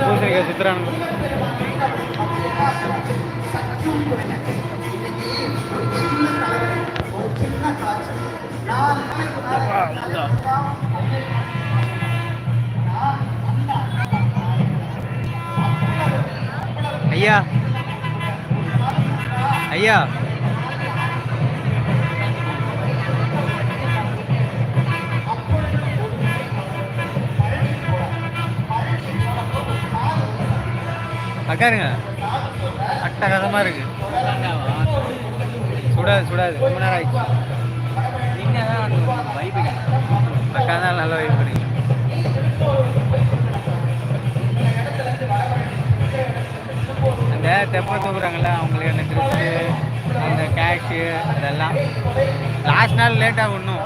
பூசணிக்காய் சித்திரானந்தம் சின்ன தலைவலி, ஐயா. ஐயா. உட்காருங்க அட்டகாசமாக இருக்கு. சுடாது சுடாது. ரொம்ப நேரம் ஆயிடுச்சு. தெப்பை தூக்குறாங்கல்ல அவங்களுக்கு அந்த ட்ரெஸ்ஸு அந்த கேஷு அதெல்லாம். லாஸ்ட் நாள் லேட் ஆகும் இன்னும்.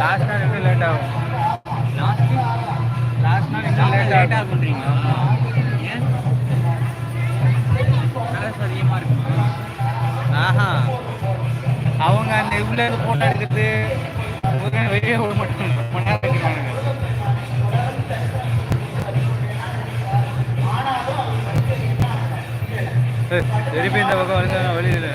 லாஸ்ட் நாள் இன்னும் லேட் ஆகும். லாஸ்ட் நாள்? இன்னும் லேட் ஆகும். பண்ணுறீங்க ஏன் அதிகமாக இருக்குமா? ஆஹா. அவங்க அந்த உள்ள இருந்து போட்டோ எடுக்கிறது முதல்ல வெளியே விட மாட்டாங்க. ரொம்ப நேரம் திருப்பி இந்த பக்கம் வந்து வெளியில்